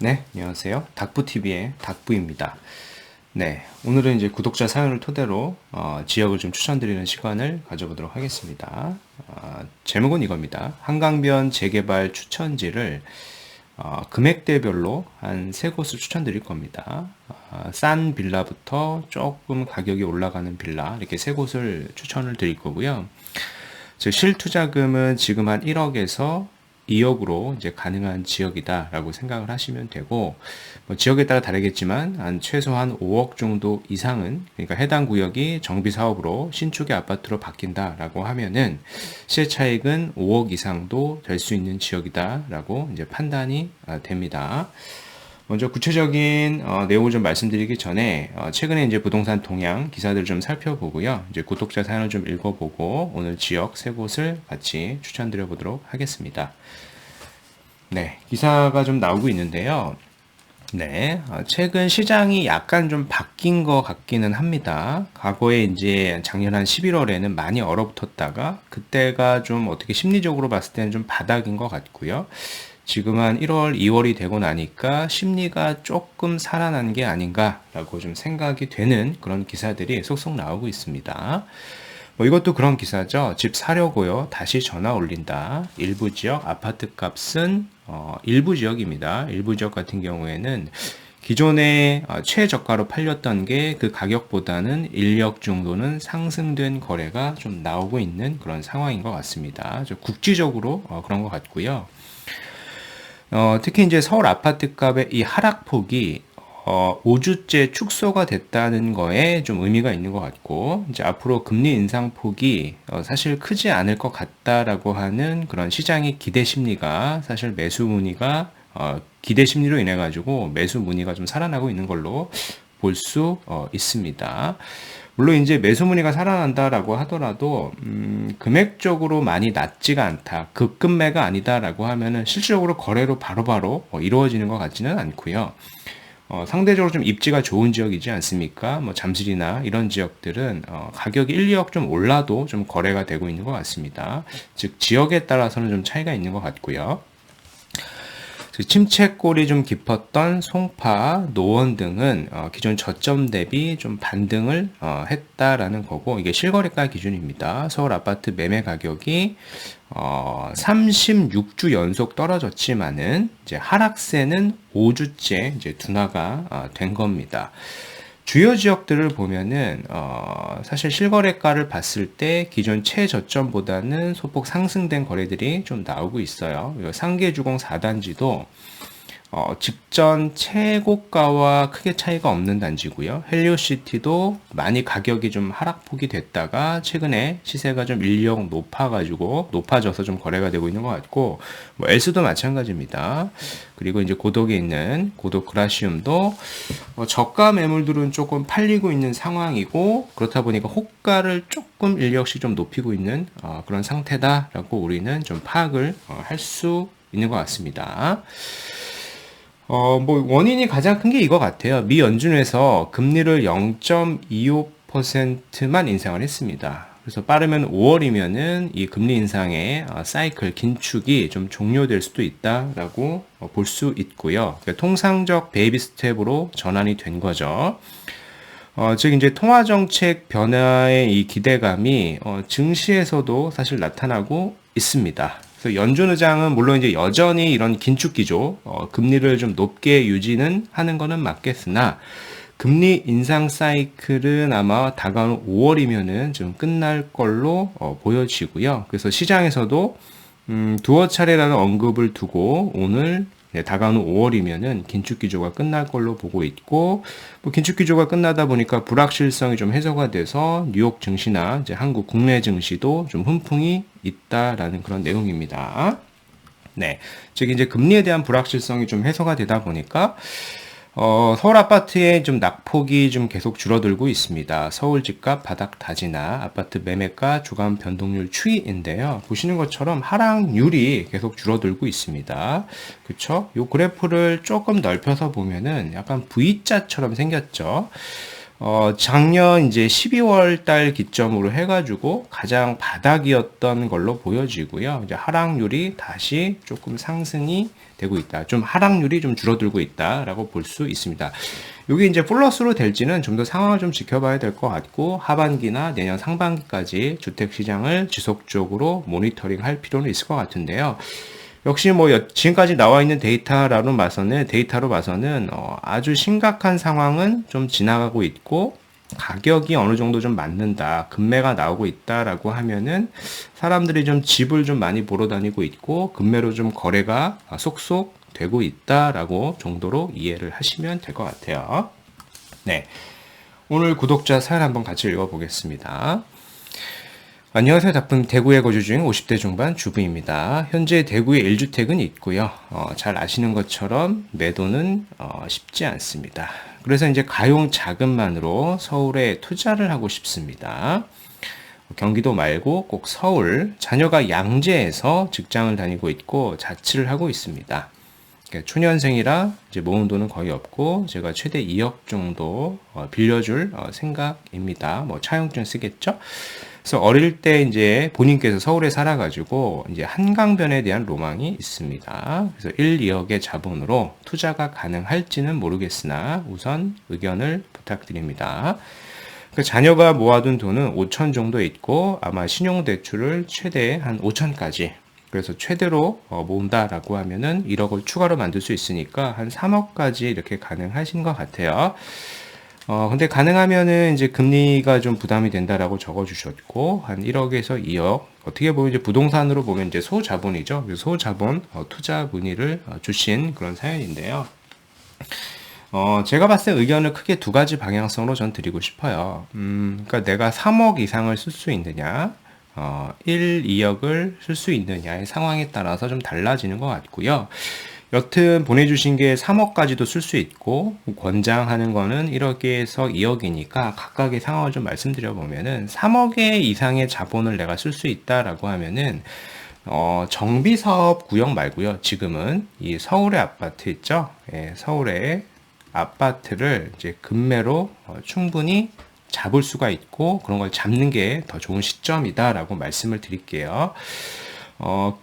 네, 안녕하세요. 닥부TV의 닥부입니다. 네, 오늘은 이제 구독자 사연을 토대로 어, 지역을 좀 추천드리는 시간을 가져보도록 하겠습니다. 어, 제목은 이겁니다. 한강변 재개발 추천지를 어, 금액대별로 한 세 곳을 추천드릴 겁니다. 어, 싼 빌라부터 조금 가격이 올라가는 빌라 이렇게 세 곳을 추천을 드릴 거고요. 즉 실투자금은 지금 한 1억에서 2억으로 이제 가능한 지역이다라고 생각을 하시면 되고 뭐 지역에 따라 다르겠지만 한 최소한 5억 정도 이상은 그러니까 해당 구역이 정비 사업으로 신축의 아파트로 바뀐다라고 하면은 시세 차익은 5억 이상도 될 수 있는 지역이다라고 이제 판단이 아, 됩니다. 먼저 구체적인 어, 내용을 좀 말씀드리기 전에 어, 최근에 이제 부동산 동향 기사들 좀 살펴보고요. 이제 구독자 사연을 좀 읽어보고 오늘 지역 세 곳을 같이 추천드려 보도록 하겠습니다. 네, 기사가 좀 나오고 있는데요. 네, 어, 최근 시장이 약간 좀 바뀐 것 같기는 합니다. 과거에 이제 작년 한 11월에는 많이 얼어붙었다가 그때가 좀 어떻게 심리적으로 봤을 때는 좀 바닥인 것 같고요. 지금 한 1월, 2월이 되고 나니까 심리가 조금 살아난 게 아닌가라고 좀 생각이 되는 그런 기사들이 속속 나오고 있습니다. 뭐 이것도 그런 기사죠. 집 사려고요. 다시 전화 올린다. 일부 지역 아파트 값은 어, 일부 지역입니다. 일부 지역 같은 경우에는 기존에 어, 최저가로 팔렸던 게 그 가격보다는 인력 정도는 상승된 거래가 좀 나오고 있는 그런 상황인 것 같습니다. 국지적으로 어, 그런 것 같고요. 어, 특히 이제 서울 아파트 값의 이 하락폭이 어, 5주째 축소가 됐다는 거에 좀 의미가 있는 것 같고, 이제 앞으로 금리 인상폭이 어, 사실 크지 않을 것 같다라고 하는 그런 시장의 기대 심리가 사실 매수 문의가 어, 기대 심리로 인해 가지고 매수 문의가 좀 살아나고 있는 걸로 볼수 어, 있습니다. 물론 이제 매수 문의가 살아난다라고 하더라도 음, 금액적으로 많이 낮지가 않다. 급급매가 아니다라고 하면은 실질적으로 거래로 바로바로 어, 이루어지는 것 같지는 않고요. 어, 상대적으로 좀 입지가 좋은 지역이지 않습니까? 뭐 잠실이나 이런 지역들은 어, 가격이 1, 2억 좀 올라도 좀 거래가 되고 있는 것 같습니다. 즉 지역에 따라서는 좀 차이가 있는 것 같고요. 침체골이 좀 깊었던 송파, 노원 등은 어, 기존 저점 대비 좀 반등을 어, 했다라는 거고 이게 실거래가 기준입니다. 서울 아파트 매매 가격이 어, 36주 연속 떨어졌지만은 이제 하락세는 5주째 이제 둔화가 어, 된 겁니다. 주요 지역들을 보면은 어, 사실 실거래가를 봤을 때 기존 최저점보다는 소폭 상승된 거래들이 좀 나오고 있어요. 상계주공 4단지도 어, 직전 최고가와 크게 차이가 없는 단지고요. 헬리오시티도 많이 가격이 좀 하락폭이 됐다가 최근에 시세가 좀 인력 높아가지고 높아져서 좀 거래가 되고 있는 것 같고 뭐 엘스도 마찬가지입니다. 그리고 이제 고독에 있는 고독 그라시움도 어, 저가 매물들은 조금 팔리고 있는 상황이고 그렇다 보니까 호가를 조금 인력씩 좀 높이고 있는 어, 그런 상태다라고 우리는 좀 파악을 어, 할수 있는 것 같습니다. 어, 뭐, 원인이 가장 큰 게 이거 같아요. 미 연준에서 금리를 0.25%만 인상을 했습니다. 그래서 빠르면 5월이면은 이 금리 인상의 어, 사이클 긴축이 좀 종료될 수도 있다라고 어, 볼수 있고요. 그러니까 통상적 베이비 스텝으로 전환이 된 거죠. 어, 즉 이제 통화 정책 변화의 이 기대감이 어, 증시에서도 사실 나타나고 있습니다. 그래서 연준 의장은 물론 이제 여전히 이런 긴축 기조, 어, 금리를 좀 높게 유지는 하는 거는 맞겠으나 금리 인상 사이클은 아마 다가오는 5월이면은 좀 끝날 걸로 어, 보여지고요. 그래서 시장에서도 음, 두어 차례라는 언급을 두고 오늘 네, 다가오는 5월이면은 긴축 기조가 끝날 걸로 보고 있고 뭐 긴축 기조가 끝나다 보니까 불확실성이 좀 해소가 돼서 뉴욕 증시나 이제 한국 국내 증시도 좀 훈풍이 있다라는 그런 내용입니다. 네, 즉 이제 금리에 대한 불확실성이 좀 해소가 되다 보니까 어, 서울 아파트의 좀 낙폭이 좀 계속 줄어들고 있습니다. 서울 집값 바닥 다지나 아파트 매매가 주간 변동률 추이인데요. 보시는 것처럼 하락률이 계속 줄어들고 있습니다. 그쵸? 요 그래프를 조금 넓혀서 보면은 약간 V자처럼 생겼죠. 어, 작년 이제 12월 달 기점으로 해가지고 가장 바닥이었던 걸로 보여지고요. 이제 하락률이 다시 조금 상승이 되고 있다. 좀 하락률이 좀 줄어들고 있다라고 볼 수 있습니다. 이게 이제 플러스로 될지는 좀 더 상황을 좀 지켜봐야 될 것 같고 하반기나 내년 상반기까지 주택 시장을 지속적으로 모니터링 할 필요는 있을 것 같은데요. 역시 뭐 지금까지 나와 있는 데이터로 봐서는 데이터로 봐서는 어 아주 심각한 상황은 좀 지나가고 있고 가격이 어느 정도 좀 맞는다, 금매가 나오고 있다라고 하면은 사람들이 좀 집을 좀 많이 보러 다니고 있고 금매로 좀 거래가 속속 되고 있다라고 정도로 이해를 하시면 될 것 같아요. 네. 오늘 구독자 사연 한번 같이 읽어보겠습니다. 안녕하세요. 다분 대구에 거주 중 50대 중반 주부입니다. 현재 대구에 1주택은 있고요. 어, 잘 아시는 것처럼 매도는 어, 쉽지 않습니다. 그래서 이제 가용 자금만으로 서울에 투자를 하고 싶습니다. 경기도 말고 꼭 서울, 자녀가 양재에서 직장을 다니고 있고 자취를 하고 있습니다. 그러니까 초년생이라 이제 모은 돈은 거의 없고 제가 최대 2억 정도 어, 빌려줄 어, 생각입니다. 뭐 차용증 쓰겠죠? 그래서 어릴 때 이제 본인께서 서울에 살아가지고 이제 한강변에 대한 로망이 있습니다. 그래서 1, 2억의 자본으로 투자가 가능할지는 모르겠으나 우선 의견을 부탁드립니다. 그 자녀가 모아둔 돈은 5천 정도 있고 아마 신용대출을 최대 한 5천까지 그래서 최대로 어, 모은다라고 하면은 1억을 추가로 만들 수 있으니까 한 3억까지 이렇게 가능하신 것 같아요. 어, 근데 가능하면은 이제 금리가 좀 부담이 된다라고 적어 주셨고, 한 1억에서 2억. 어떻게 보면 이제 부동산으로 보면 이제 소자본이죠. 소자본 어, 투자 문의를 어, 주신 그런 사연인데요. 어, 제가 봤을 때 의견을 크게 두 가지 방향성으로 전 드리고 싶어요. 음, 그러니까 내가 3억 이상을 쓸 수 있느냐, 어, 1, 2억을 쓸 수 있느냐의 상황에 따라서 좀 달라지는 것 같고요. 여튼 보내주신 게 3억까지도 쓸 수 있고 권장하는 거는 1억에서 2억이니까 각각의 상황을 좀 말씀드려 보면은 3억의 이상의 자본을 내가 쓸 수 있다라고 하면은 어, 정비 사업 구역 말고요. 지금은 이 서울의 아파트 있죠. 예, 서울의 아파트를 이제 금매로 어, 충분히 잡을 수가 있고 그런 걸 잡는 게 더 좋은 시점이다라고 말씀을 드릴게요. 어,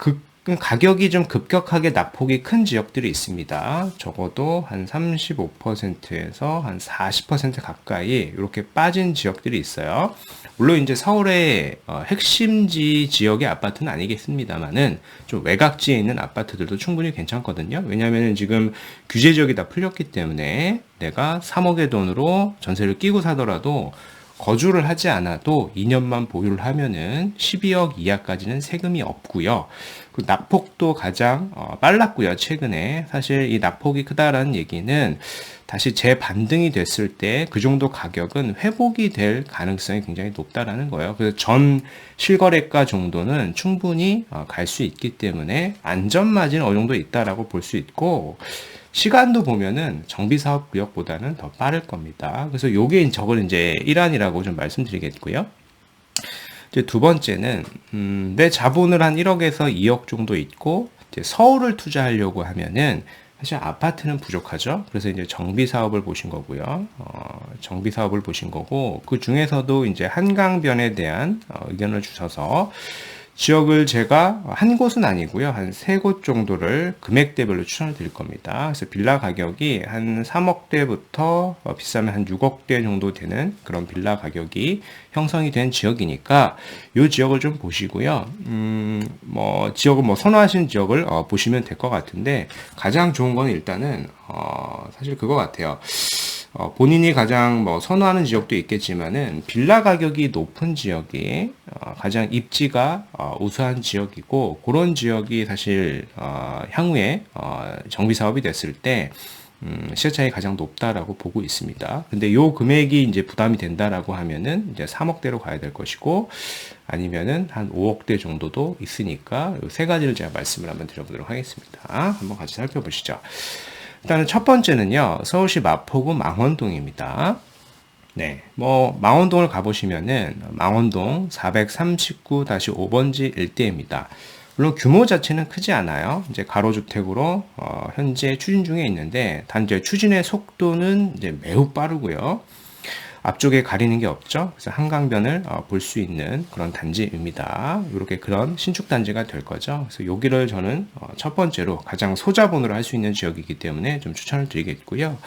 그 가격이 좀 급격하게 낙폭이 큰 지역들이 있습니다. 적어도 한 35%에서 한 40% 가까이 이렇게 빠진 지역들이 있어요. 물론 이제 서울의 어, 핵심지 지역의 아파트는 아니겠습니다만은 좀 외곽지에 있는 아파트들도 충분히 괜찮거든요. 왜냐하면 지금 규제 지역이 다 풀렸기 때문에 내가 3억의 돈으로 전세를 끼고 사더라도 거주를 하지 않아도 2년만 보유를 하면은 12억 이하까지는 세금이 없고요. 그 낙폭도 가장 어, 빨랐고요. 최근에 사실 이 낙폭이 크다라는 얘기는 다시 재반등이 됐을 때 그 정도 가격은 회복이 될 가능성이 굉장히 높다라는 거예요. 그래서 전 실거래가 정도는 충분히 어, 갈수 있기 때문에 안전 마진은 어느 정도 있다라고 볼 수 있고 시간도 보면은 정비 사업 구역보다는 더 빠를 겁니다. 그래서 요게 저걸 이제 일환이라고 좀 말씀드리겠고요. 이제 두 번째는 음, 내 자본을 한 1억에서 2억 정도 있고 이제 서울을 투자하려고 하면은 사실 아파트는 부족하죠. 그래서 이제 정비 사업을 보신 거고요. 어, 정비 사업을 보신 거고 그 중에서도 이제 한강변에 대한 어, 의견을 주셔서 지역을 제가 한 곳은 아니고요. 한 세 곳 정도를 금액대별로 추천을 드릴 겁니다. 그래서 빌라 가격이 한 3억대부터 어, 비싸면 한 6억대 정도 되는 그런 빌라 가격이 형성이 된 지역이니까 이 지역을 좀 보시고요. 음, 뭐 지역을 뭐 선호하시는 지역을 어, 보시면 될 것 같은데 가장 좋은 건 일단은 어, 사실 그거 같아요. 어, 본인이 가장 뭐 선호하는 지역도 있겠지만은 빌라 가격이 높은 지역이 어, 가장 입지가 어, 우수한 지역이고 그런 지역이 사실 어, 향후에 어, 정비 사업이 됐을 때 음, 시세 차이 가장 높다라고 보고 있습니다. 근데 요 금액이 이제 부담이 된다라고 하면은 이제 3억대로 가야 될 것이고 아니면은 한 5억대 정도도 있으니까 세 가지를 제가 말씀을 한번 드려보도록 하겠습니다. 한번 같이 살펴보시죠. 일단은 첫 번째는요, 서울시 마포구 망원동입니다. 네, 뭐, 망원동을 가보시면은, 망원동 439-5번지 일대입니다. 물론 규모 자체는 크지 않아요. 이제 가로주택으로, 어, 현재 추진 중에 있는데, 단지 추진의 속도는 이제 매우 빠르고요. 앞쪽에 가리는 게 없죠. 그래서 한강변을 어, 볼수 있는 그런 단지입니다. 이렇게 그런 신축 단지가 될 거죠. 그래서 여기를 저는 어, 첫 번째로 가장 소자본으로 할 수 있는 지역이기 때문에 좀 추천을 드리겠고요.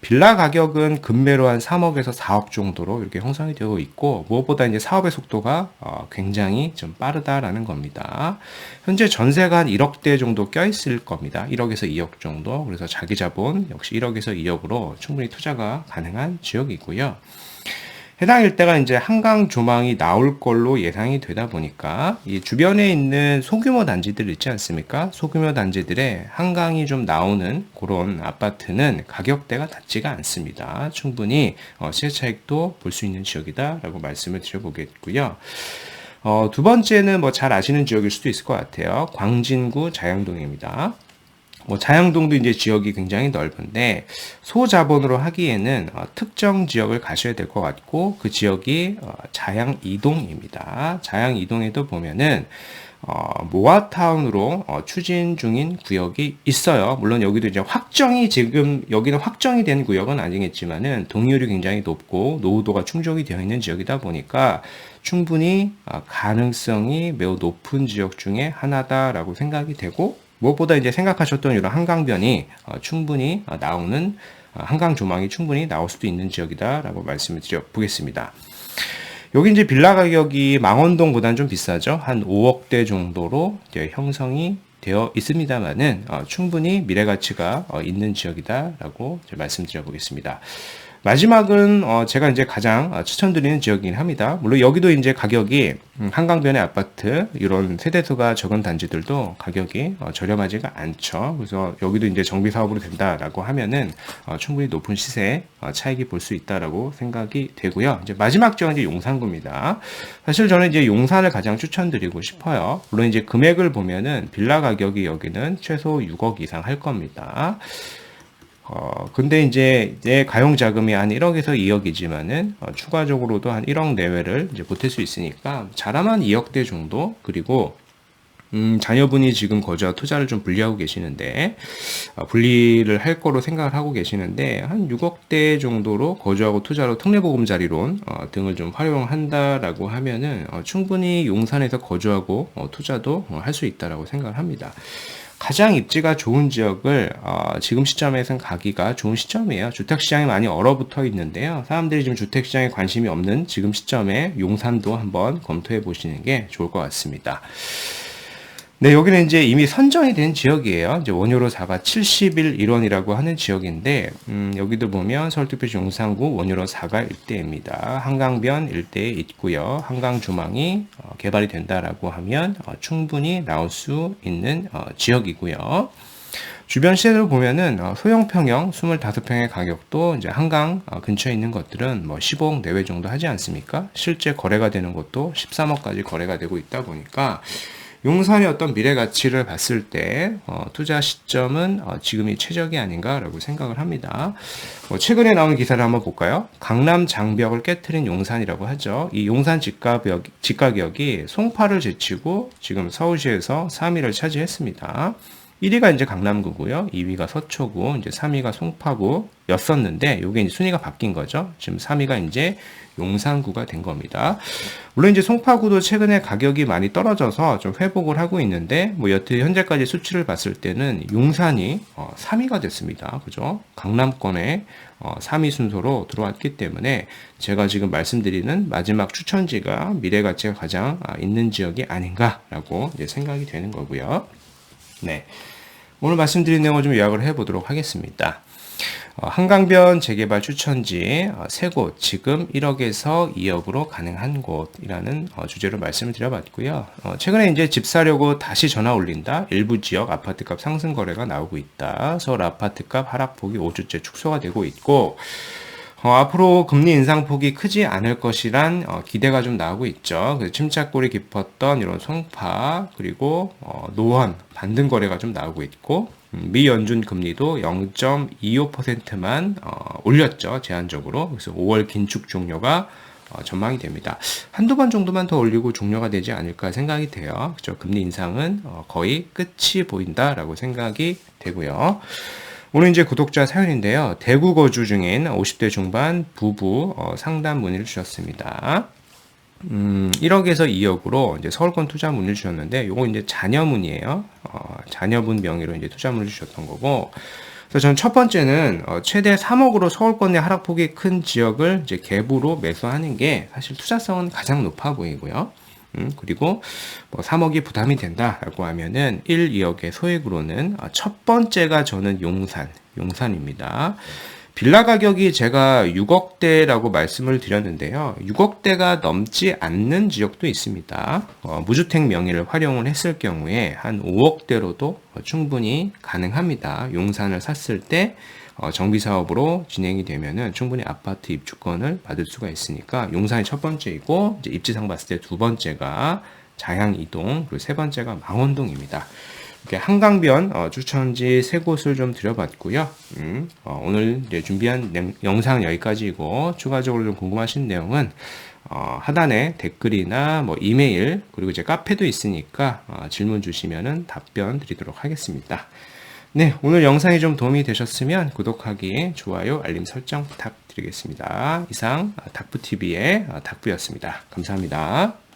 빌라 가격은 금매로 한 3억에서 4억 정도로 이렇게 형성이 되고 있고 무엇보다 이제 사업의 속도가 어, 굉장히 좀 빠르다라는 겁니다. 현재 전세가 한 1억대 정도 껴 있을 겁니다. 1억에서 2억 정도. 그래서 자기 자본 역시 1억에서 2억으로 충분히 투자가 가능한 지역이고요. 해당 일대가 이제 한강 조망이 나올 걸로 예상이 되다 보니까 이 주변에 있는 소규모 단지들 있지 않습니까? 소규모 단지들의 한강이 좀 나오는 그런 아파트는 가격대가 낮지가 않습니다. 충분히 어, 시세 차익도 볼 수 있는 지역이다라고 말씀을 드려보겠고요. 어, 두 번째는 뭐 잘 아시는 지역일 수도 있을 것 같아요. 광진구 자양동입니다. 뭐 자양동도 이제 지역이 굉장히 넓은데 소자본으로 하기에는 어, 특정 지역을 가셔야 될 것 같고 그 지역이 어, 자양 이동입니다. 자양 이동에도 보면은 어, 모아타운으로 어, 추진 중인 구역이 있어요. 물론 여기도 이제 확정이 지금 여기는 확정이 된 구역은 아니겠지만은 동의율이 굉장히 높고 노후도가 충족이 되어 있는 지역이다 보니까 충분히 어, 가능성이 매우 높은 지역 중에 하나다라고 생각이 되고 무엇보다 이제 생각하셨던 이런 한강변이 어, 충분히 어, 나오는 어, 한강 조망이 충분히 나올 수도 있는 지역이다라고 말씀을 드려 보겠습니다. 여기 이제 빌라 가격이 망원동보다는 좀 비싸죠. 한 5억대 정도로 형성이 되어 있습니다만은 어, 충분히 미래 가치가 어, 있는 지역이다라고 말씀드려 보겠습니다. 마지막은 어 제가 이제 가장 어, 추천드리는 지역이긴 합니다. 물론 여기도 이제 가격이 음, 한강변의 아파트 이런 세대수가 적은 단지들도 가격이 어 저렴하지가 않죠. 그래서 여기도 이제 정비 사업으로 된다라고 하면은 어 충분히 높은 시세 어, 차익이 볼 수 있다라고 생각이 되고요. 이제 마지막 지역은 이제 용산구입니다. 사실 저는 이제 용산을 가장 추천드리고 싶어요. 물론 이제 금액을 보면은 빌라 가격이 여기는 최소 6억 이상 할 겁니다. 어, 근데 이제 내 가용 자금이 한 1억에서 2억이지만은 어, 추가적으로도 한 1억 내외를 이제 보탤 수 있으니까 잘하면 2억대 정도 그리고 음, 자녀분이 지금 거주와 투자를 좀 분리하고 계시는데, 어, 분리를 할 거로 생각을 하고 계시는데, 한 6억대 정도로 거주하고 투자로 특례보금자리론 어, 등을 좀 활용한다라고 하면은, 어, 충분히 용산에서 거주하고 어, 투자도 어, 할수 있다라고 생각을 합니다. 가장 입지가 좋은 지역을 어, 지금 시점에서는 가기가 좋은 시점이에요. 주택 시장이 많이 얼어붙어 있는데요. 사람들이 지금 주택 시장에 관심이 없는 지금 시점에 용산도 한번 검토해 보시는 게 좋을 것 같습니다. 네, 여기는 이제 이미 선정이 된 지역이에요. 이제 원효로 4가 70일 일원이라고 하는 지역인데, 음, 여기도 보면 서울특별시 용산구 원효로 4가 일대입니다. 한강변 일대에 있고요. 한강 주망이 어, 개발이 된다라고 하면 어, 충분히 나올 수 있는 어, 지역이고요. 주변 시세를 보면은 어, 소형 평형 25평의 가격도 이제 한강 어, 근처에 있는 것들은 뭐 15억 내외 정도 하지 않습니까? 실제 거래가 되는 것도 13억까지 거래가 되고 있다 보니까 용산의 어떤 미래 가치를 봤을 때 어, 투자 시점은 어, 지금이 최적이 아닌가라고 생각을 합니다. 뭐 최근에 나온 기사를 한번 볼까요? 강남 장벽을 깨뜨린 용산이라고 하죠. 이 용산 집가격, 집가격이 송파를 제치고 지금 서울시에서 3위를 차지했습니다. 1위가 이제 강남구고요. 2위가 서초구, 이제 3위가 송파구였었는데 이게 이제 순위가 바뀐 거죠. 지금 3위가 이제 용산구가 된 겁니다. 물론 이제 송파구도 최근에 가격이 많이 떨어져서 좀 회복을 하고 있는데 뭐 여튼 현재까지 수치를 봤을 때는 용산이 어, 3위가 됐습니다. 그죠? 강남권에 어, 3위 순서로 들어왔기 때문에 제가 지금 말씀드리는 마지막 추천지가 미래 가치가 가장 아, 있는 지역이 아닌가라고 생각이 되는 거고요. 네. 오늘 말씀드린 내용을 좀 요약을 해보도록 하겠습니다. 어, 한강변 재개발 추천지 어, 세곳 지금 1억에서 2억으로 가능한 곳이라는 어, 주제로 말씀을 드려봤고요. 최근에 이제 집 사려고 다시 전화 올린다. 일부 지역 아파트값 상승 거래가 나오고 있다. 서울 아파트값 하락폭이 5주째 축소가 되고 있고 어, 앞으로 금리 인상 폭이 크지 않을 것이란 어, 기대가 좀 나오고 있죠. 침착골이 깊었던 이런 송파 그리고 어, 노원 반등 거래가 좀 나오고 있고 음, 미 연준 금리도 0.25%만 어, 올렸죠 제한적으로. 그래서 5월 긴축 종료가 어, 전망이 됩니다. 한두 번 정도만 더 올리고 종료가 되지 않을까 생각이 돼요. 그죠? 렇 금리 인상은 어, 거의 끝이 보인다라고 생각이 되고요. 어, 최근에 이제 집사려고 다시 전화 올린다. 일부 지역 아파트값 상승 거래가 나오고 있다. 서울 아파트값 하락폭이 5주째 축소가 되고 있고 오늘 이제 구독자 사연인데요. 대구 거주 중인 50대 중반 부부 어, 상담 문의를 주셨습니다. 음, 1억에서 2억으로 이제 서울권 투자 문의를 주셨는데, 요거 이제 자녀문이에요. 어, 자녀분 명의로 이제 투자문을 주셨던 거고, 그래서 저는 첫 번째는 어, 최대 3억으로 서울권 내 하락폭이 큰 지역을 이제 갭으로 매수하는 게 사실 투자성은 가장 높아 보이고요. 음, 그리고 뭐 3억이 부담이 된다라고 하면은 1, 2억의 소액으로는 어, 첫 번째가 저는 용산, 용산입니다. 빌라 가격이 제가 6억대라고 말씀을 드렸는데요. 6억대가 넘지 않는 지역도 있습니다. 어, 무주택 명의를 활용을 했을 경우에 한 5억대로도 충분히 가능합니다. 용산을 샀을 때 어, 정비 사업으로 진행이 되면은 충분히 아파트 입주권을 받을 수가 있으니까 용산이 첫 번째이고 이제 입지상 봤을 때 두 번째가 자양 이동 그리고 세 번째가 망원동입니다. 이렇게 한강변 어, 추천지 세 곳을 좀 드려봤고요. 음, 어, 오늘 이제 준비한 냉- 영상 여기까지이고 추가적으로 좀 궁금하신 내용은 어, 하단에 댓글이나 뭐 이메일 그리고 이제 카페도 있으니까 어, 질문 주시면은 답변 드리도록 하겠습니다. 네, 오늘 영상이 좀 도움이 되셨으면 구독하기, 좋아요, 알림 설정 부탁드리겠습니다. 이상 닥부TV의 닥부였습니다. 감사합니다.